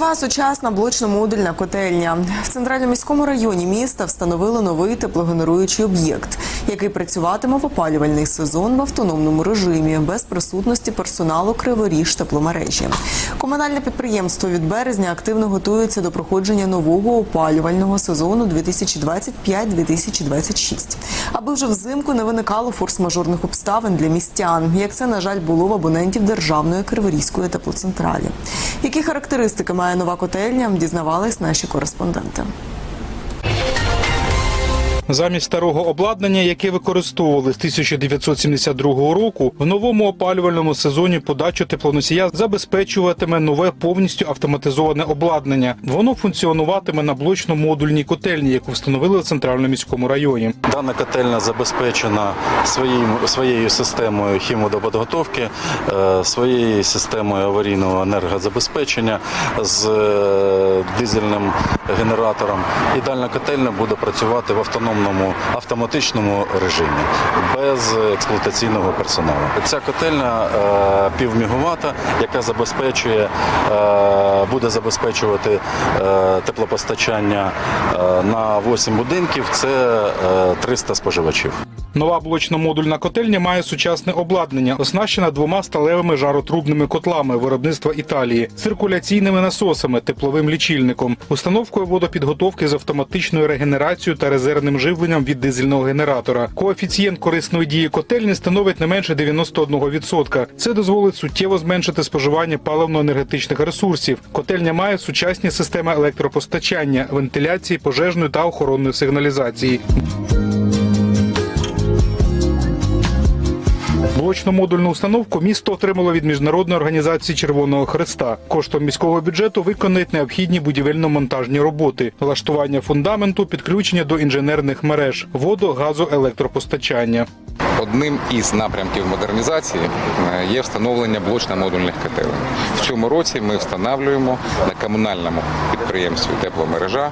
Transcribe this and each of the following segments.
Нова сучасна блочно-модульна котельня в центральному міському районі міста встановили новий теплогенеруючий об'єкт, який працюватиме в опалювальний сезон в автономному режимі без присутності персоналу Криворіж тепломережі. Комунальне підприємство від березня активно готується до проходження нового опалювального сезону 2025-2026, аби вже взимку не виникало форс-мажорних обставин для містян, як це на жаль було в абонентів державної Криворізької теплоцентралі. Які характеристики має нова котельня, дізнавались наші кореспонденти. Замість старого обладнання, яке використовували з 1972 року, в новому опалювальному сезоні подачу теплоносія забезпечуватиме нове повністю автоматизоване обладнання. Воно функціонуватиме на блочно-модульній котельні, яку встановили в центральному міському районі. Дана котельня забезпечена своїм, своєю системою хімводоподготовки, е, своєю системою аварійного енергозабезпечення з е, дизельним генератором. І дана котельня буде працювати в автономному автоматичному режимі без експлуатаційного персоналу. Ця котельня е, півмігавата, яка забезпечує, е, буде забезпечувати е, теплопостачання на 8 будинків. Це е, 300 споживачів. Нова блочно-модульна котельня має сучасне обладнання, оснащена двома сталевими жаротрубними котлами виробництва Італії, циркуляційними насосами, тепловим лічильником, установкою водопідготовки з автоматичною регенерацією та резервним живленням від дизельного генератора. Коефіцієнт корисної дії котельні становить не менше 91%. Це дозволить суттєво зменшити споживання паливно-енергетичних ресурсів. Котельня має сучасні системи електропостачання, вентиляції, пожежної та охоронної сигналізації. Блочно-модульну установку місто отримало від міжнародної організації Червоного Хреста. Коштом міського бюджету виконають необхідні будівельно-монтажні роботи, влаштування фундаменту, підключення до інженерних мереж, водо, газу, електропостачання. Одним із напрямків модернізації е, є встановлення блочно-модульних котелень. В цьому році ми встановлюємо на комунальному підприємстві тепломережа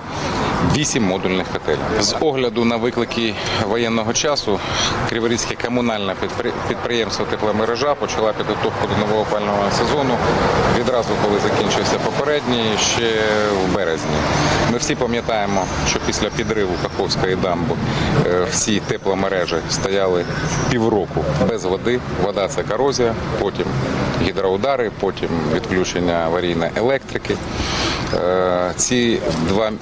8 модульних котелень. З огляду на виклики воєнного часу Криворізьке комунальне підпри- підприємство тепломережа почала підготовку до нового опального сезону відразу, коли закінчився попередній, ще в березні. Ми всі пам'ятаємо, що після підриву Каховської дамби е, всі тепломережі стояли півроку без води. Вода це корозія, потім гідроудари, потім відключення аварійної електрики. Е, Ці два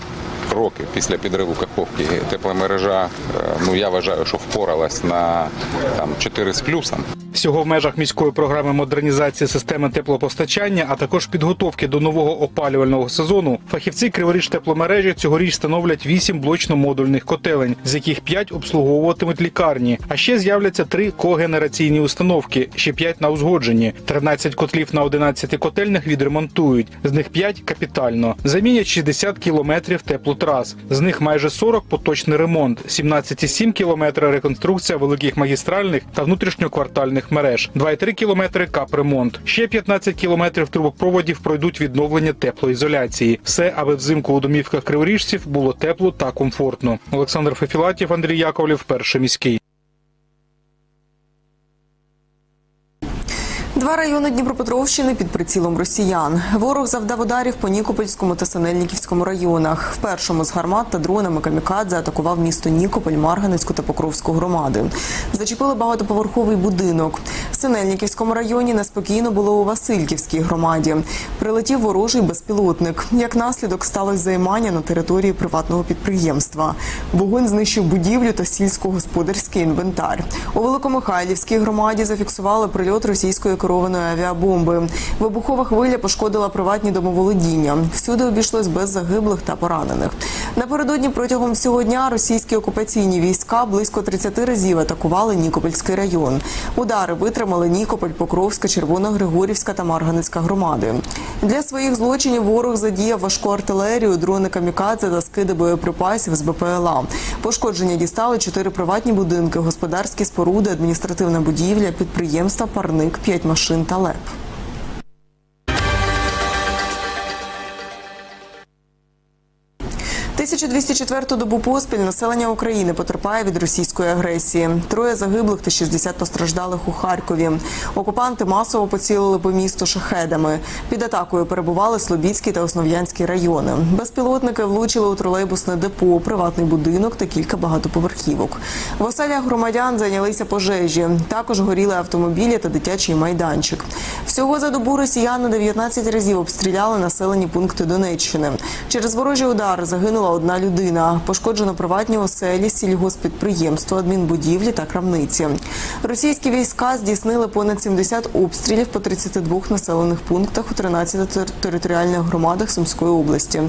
роки після підриву Каховки тепломережа, е, ну я вважаю, що впоралась на там 4 з плюсом. Всього в межах міської програми модернізації системи теплопостачання, а також підготовки до нового опалювального сезону, фахівці Криворіж тепломережі цьогоріч становлять 8 блочно-модульних котелень, з яких 5 обслуговуватимуть лікарні. А ще з'являться три когенераційні установки, ще 5 на узгодженні. 13 котлів на 11 котельнях відремонтують. З них 5 капітально. Замінять 60 кілометрів теплотрас. З них майже 40 поточний ремонт, 17,7 кілометри реконструкція великих магістральних та внутрішньоквартальних мереж, 2,3 кілометри капремонт. Ще 15 кілометрів трубопроводів пройдуть відновлення теплоізоляції. Все, аби взимку у домівках криворіжців було тепло та комфортно. Олександр Фефілатів, Андрій Яковлів, перший міський. Два райони Дніпропетровщини під прицілом росіян. Ворог завдав ударів по Нікопольському та Синельниківському районах. В першому з гармат та дронами камікадзе атакував місто Нікополь, Марганецьку та Покровську громади. Зачепили багатоповерховий будинок. В Синельниківському районі неспокійно було у Васильківській громаді. Прилетів ворожий безпілотник. Як наслідок сталося займання на території приватного підприємства. Вогонь знищив будівлю та сільськогосподарський інвентар. У Великомихайлівській громаді зафіксували прильот російської керованої авіабомби. Вибухова хвиля пошкодила приватні домоволодіння. Всюди обійшлось без загиблих та поранених. Напередодні протягом всього дня російські окупаційні війська близько 30 разів атакували Нікопольський район. Удари витримали Нікополь, Покровська, Червоногригорівська та Марганецька громади. Для своїх злочинів ворог задіяв важку артилерію, дрони камікадзе та скиди боєприпасів з БПЛА. Пошкодження дістали чотири приватні будинки, господарські споруди, адміністративна будівля, підприємства, парник, п'ять машин та леп. 1204 добу поспіль населення України потерпає від російської агресії. Троє загиблих та 60 постраждалих у Харкові. Окупанти масово поцілили по місту шахедами. Під атакою перебували Слобідський та Основ'янський райони. Безпілотники влучили у тролейбусне депо, приватний будинок та кілька багатоповерхівок. В оселях громадян зайнялися пожежі. Також горіли автомобілі та дитячий майданчик. Всього за добу росіяни 19 разів обстріляли населені пункти Донеччини. Через ворожі удари загинула одна людина. Пошкоджено приватні оселі, сільгоспідприємство, адмінбудівлі та крамниці. Російські війська здійснили понад 70 обстрілів по 32 населених пунктах у 13 територіальних громадах Сумської області.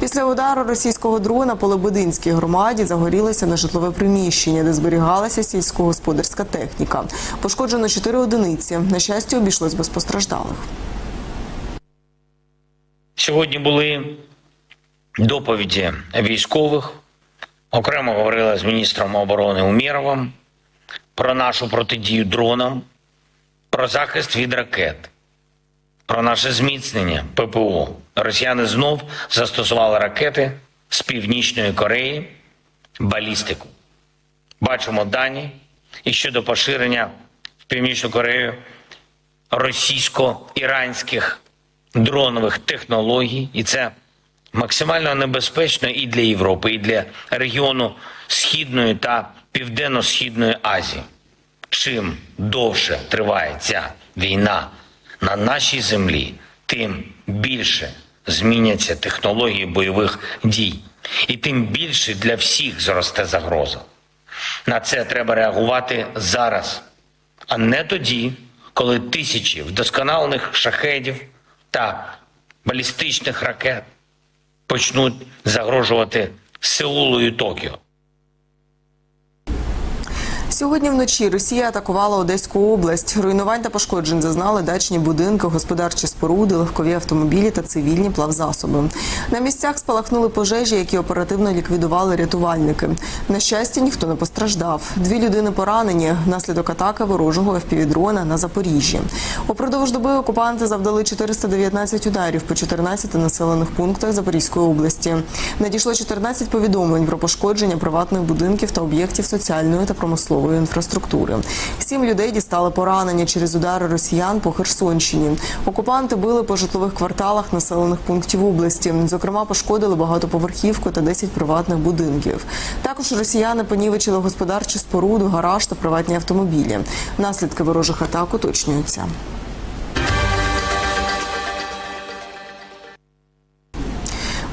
Після удару російського дрона по Лебединській громаді загорілося нежитлове приміщення, де зберігалася сільськогосподарська техніка. Пошкоджено 4 одиниці. На щастя, обійшлось без постраждалих. Сьогодні були доповіді військових. Окремо говорила з міністром оборони Умєровим про нашу протидію дронам, про захист від ракет, про наше зміцнення ППО. Росіяни знов застосували ракети з Північної Кореї, балістику. Бачимо дані і щодо поширення в Північну Корею російсько-іранських дронових технологій, і це максимально небезпечно і для Європи, і для регіону Східної та Південно-Східної Азії. Чим довше триває ця війна на нашій землі, тим більше зміняться технології бойових дій, і тим більше для всіх зросте загроза. На це треба реагувати зараз, а не тоді, коли тисячі вдосконалених шахедів та балістичних ракет почнуть загрожувати Сеулу і Токіо. Сьогодні вночі Росія атакувала Одеську область. Руйнувань та пошкоджень зазнали дачні будинки, господарчі споруди, легкові автомобілі та цивільні плавзасоби. На місцях спалахнули пожежі, які оперативно ліквідували рятувальники. На щастя, ніхто не постраждав. Дві людини поранені внаслідок атаки ворожого ФПВ-дрона на Запоріжжі. Упродовж доби окупанти завдали 419 ударів по 14 населених пунктах Запорізької області. Надійшло 14 повідомлень про пошкодження приватних будинків та об'єктів соціальної та промислової інфраструктури. Сім людей дістали поранення через удари росіян по Херсонщині. Окупанти били по житлових кварталах населених пунктів області. Зокрема, пошкодили багатоповерхівку та 10 приватних будинків. Також росіяни понівечили господарчі споруду, гараж та приватні автомобілі. Наслідки ворожих атак уточнюються.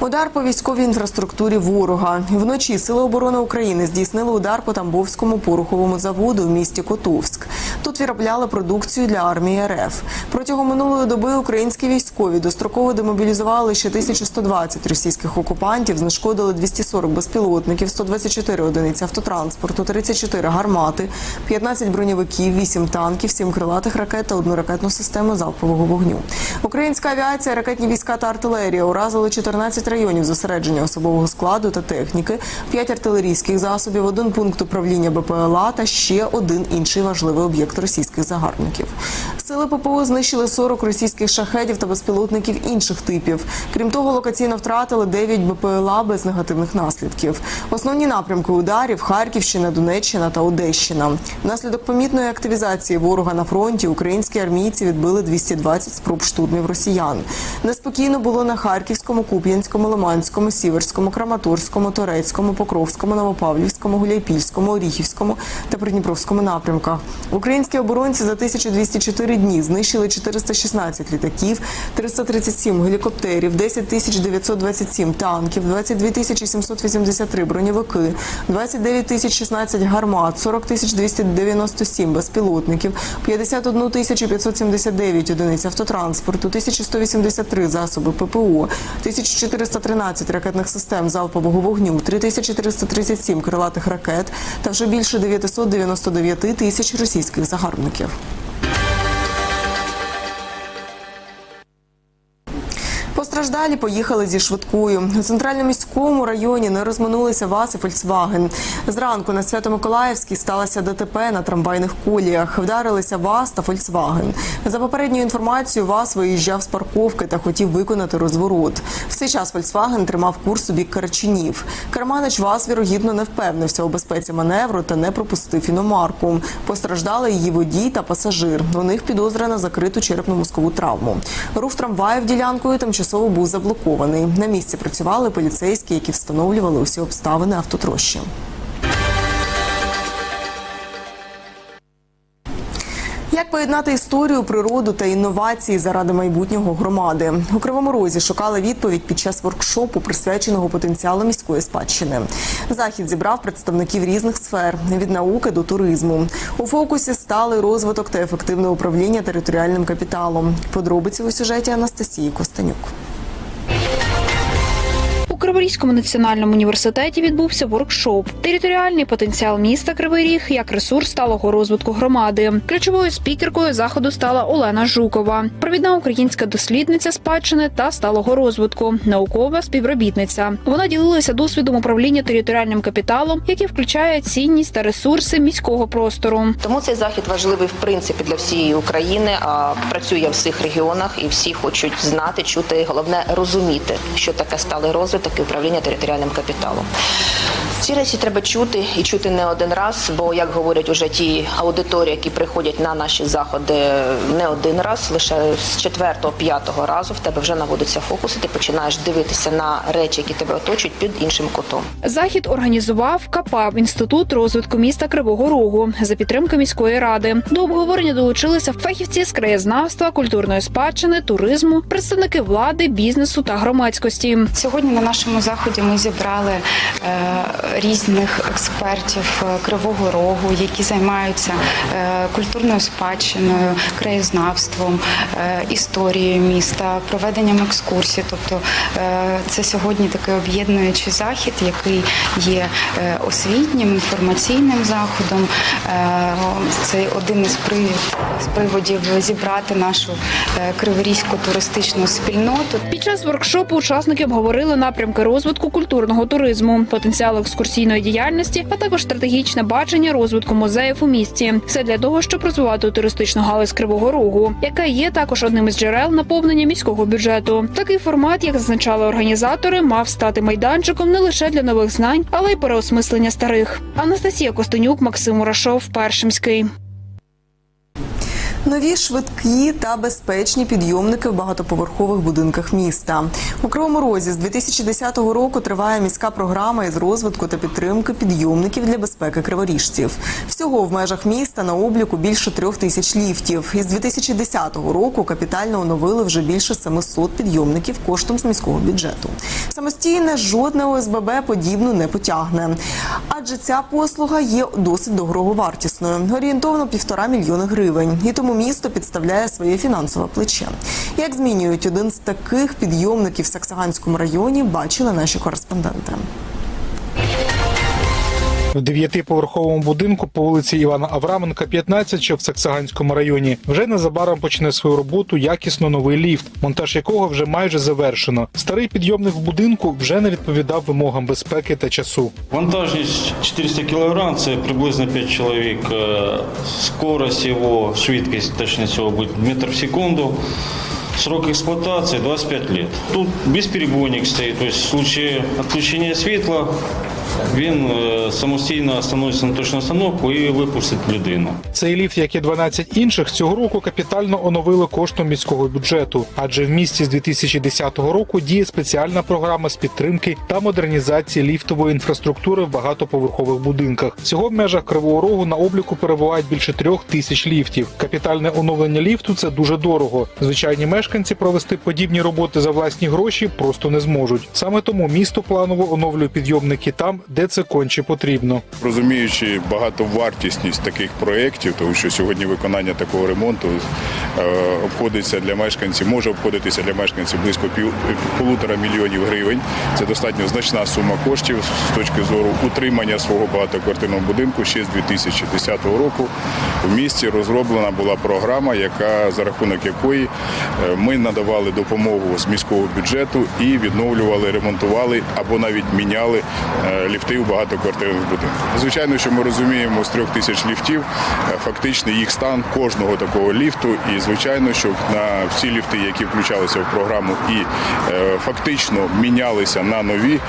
Удар по військовій інфраструктурі ворога вночі Сили оборони України здійснили удар по Тамбовському пороховому заводу в місті Котовськ. Тут виробляли продукцію для армії РФ. Протягом минулої доби українські військові достроково демобілізували ще 1120 російських окупантів, знешкодили 240 безпілотників, 124 одиниці автотранспорту, 34 гармати, 15 броньовиків, 8 танків, 7 крилатих ракет та одну ракетну систему залпового вогню. Українська авіація, ракетні війська та артилерія уразили 14 районів зосередження особового складу та техніки, 5 артилерійських засобів, один пункт управління БПЛА та ще один інший важливий об'єкт російських загарбників. Сили ППО знищили 40 російських шахедів та безпілотників інших типів. Крім того, локаційно втратили 9 БПЛА без негативних наслідків. Основні напрямки ударів Харківщина, Донеччина та Одещина. Внаслідок помітної активізації ворога на фронті українські армійці відбили 220 спроб штурмів росіян. Неспокійно було на Харківському, Куп'янському, Лиманському, Сіверському, Краматорському, Торецькому, Покровському, Новопавлівському, Гуляйпільському, Оріхівському та Придніпровському напрямках. Українські оборонці за 1204 дні знищили 416 літаків, 337 гелікоптерів, 10 927 танків, 22 783 броньовики, 29 016 гармат, 40 297 безпілотників, 51 579 одиниць автотранспорту, 1183 засоби ППО, 1413 ракетних систем залпового вогню, 3337 крилатих ракет та вже більше 999 тисяч російських загарбників. Постраждалі поїхали зі швидкою. У центральному міському районі не розминулися ВАЗ і Фольксваген. Зранку на Свято-Миколаївській сталося ДТП на трамвайних коліях. Вдарилися ВАЗ та Фольксваген. За попередньою інформацією, ВАЗ виїжджав з парковки та хотів виконати розворот. В цей час Фольксваген тримав курс у бік Карачунів. Керманич ВАЗ, вірогідно, не впевнився у безпеці маневру та не пропустив іномарку. Постраждали її водій та пасажир. У них підозра на закриту черепно-мозкову травму. Рух трамваїв ділянкою тимчасово був заблокований. На місці працювали поліцейські, які встановлювали усі обставини автотрощі. Як поєднати історію, природу та інновації заради майбутнього громади? У Кривому Розі шукали відповідь під час воркшопу, присвяченого потенціалу міської спадщини. Захід зібрав представників різних сфер від науки до туризму. У фокусі стали розвиток та ефективне управління територіальним капіталом. Подробиці у сюжеті Анастасії Костенюк. Криворізькому національному університеті відбувся воркшоп Територіальний потенціал міста Кривий Ріг як ресурс сталого розвитку громади. Ключовою спікеркою заходу стала Олена Жукова, провідна українська дослідниця спадщини та сталого розвитку, наукова співробітниця. Вона ділилася досвідом управління територіальним капіталом, який включає цінність та ресурси міського простору. Тому цей захід важливий в принципі для всієї України. А працює в всіх регіонах, і всі хочуть знати, чути, і головне розуміти, що таке сталий розвиток і управління територіальним капіталом. Ці речі треба чути і чути не один раз, бо як говорять уже ті аудиторії, які приходять на наші заходи не один раз, лише з четвертого, п'ятого разу в тебе вже наводиться фокус, і ти починаєш дивитися на речі, які тебе оточують під іншим кутом. Захід організував КАПАВ інститут розвитку міста Кривого Рогу за підтримки міської ради. До обговорення долучилися фахівці з краєзнавства, культурної спадщини, туризму, представники влади, бізнесу та громадськості. Сьогодні на нашому заході ми зібрали е, різних експертів е, Кривого Рогу, які займаються е, культурною спадщиною, краєзнавством, історією міста, проведенням екскурсій. Тобто це сьогодні такий об'єднуючий захід, який є освітнім, інформаційним заходом. Це один із приводів зібрати нашу криворізьку туристичну спільноту. Під час воркшопу учасники обговорили напрямки розвитку культурного туризму, потенціал екскурсійної діяльності, а також стратегічне бачення розвитку музеїв у місті. Все для того, щоб розвивати туристичну галузь Кривого Рогу, яка є також одним із джерел наповнення міського бюджету. Такий формат, як зазначали організатори, мав стати майданчиком не лише для нових знань, але й переосмислення старих. Анастасія Костенюк, Максим Мурашов, Першимський. Нові швидкі та безпечні підйомники в багатоповерхових будинках міста. У Кривому Розі з 2010 року триває міська програма із розвитку та підтримки підйомників для безпеки криворіжців. Всього в межах міста на обліку більше трьох тисяч ліфтів. Із 2010 року капітально оновили вже більше 700 підйомників коштом з міського бюджету. Самостійне жодне ОСББ подібну не потягне, адже ця послуга є досить дороговартісною, орієнтовно півтора мільйони гривень. І тому місто підставляє своє фінансове плече. Як змінюють один з таких підйомників в Саксаганському районі, бачили наші кореспонденти. В дев'ятиповерховому будинку по вулиці Івана Авраменка, 15, що в Саксаганському районі, вже незабаром почне свою роботу якісно новий ліфт, монтаж якого вже майже завершено. Старий підйомник в будинку вже не відповідав вимогам безпеки та часу. Вантажність 400 кг, це приблизно 5 чоловік. Е, Скорость його, швидкість точність його буде метр в секунду. Срок эксплуатации 25 лет. Тут безперебойник стоит, то есть в случае отключения світла він е, самостійно становиться на точну остановку і випустить людину. Цей ліфт, як і 12 інших, цього року капітально оновили коштом міського бюджету, адже в місті з 2010 року діє спеціальна програма з підтримки та модернізації ліфтової інфраструктури в багатоповерхових будинках. Всього в межах Кривого Рогу на обліку перебувають більше трьох тисяч ліфтів. Капітальне оновлення ліфту це дуже дорого. Звичайні мешканці провести подібні роботи за власні гроші просто не зможуть. Саме тому місто планово оновлює підйомники там, де це конче потрібно. розуміючи багатовартісність таких проєктів, тому що сьогодні виконання такого ремонту е, обходиться для мешканців, може обходитися для мешканців близько пів полутора мільйонів гривень. Це достатньо значна сума коштів з точки зору утримання свого багатоквартирного будинку. Ще з 2010 року в місті розроблена була програма, яка за рахунок якої е, ми надавали допомогу з міського бюджету і відновлювали, ремонтували або навіть міняли е, ліфти в багатоквартирних будинках. Звичайно, що ми розуміємо з трьох тисяч ліфтів е, фактично їх стан кожного такого ліфту. І звичайно, що на всі ліфти, які включалися в програму і е, фактично мінялися на нові.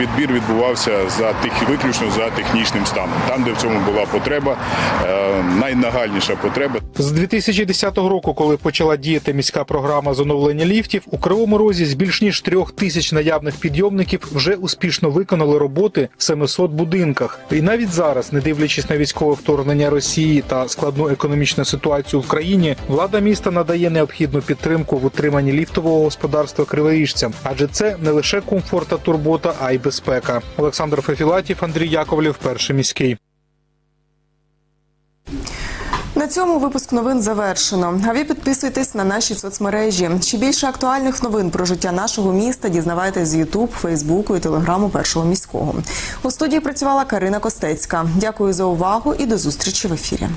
Відбір відбувався за тих виключно за технічним станом, там, де в цьому була потреба, е, найнагальніша потреба. З 2010 року, коли почала діяти міська програма з оновлення ліфтів, у Кривому Розі з більш ніж трьох тисяч наявних підйомників вже успішно виконали роботи в 700 будинках. І навіть зараз, не дивлячись на військове вторгнення Росії та складну економічну ситуацію в країні, влада міста надає необхідну підтримку в утриманні ліфтового господарства криворіжцям, адже це не лише комфорт та турбота, а й безпека. Олександр Фефілатів, Андрій Яковлів, перший міський. На цьому випуск новин завершено. А ви підписуйтесь на наші соцмережі. Ще більше актуальних новин про життя нашого міста дізнавайтесь з Ютуб, Фейсбуку і Телеграму першого міського. У студії працювала Карина Костецька. Дякую за увагу і до зустрічі в ефірі.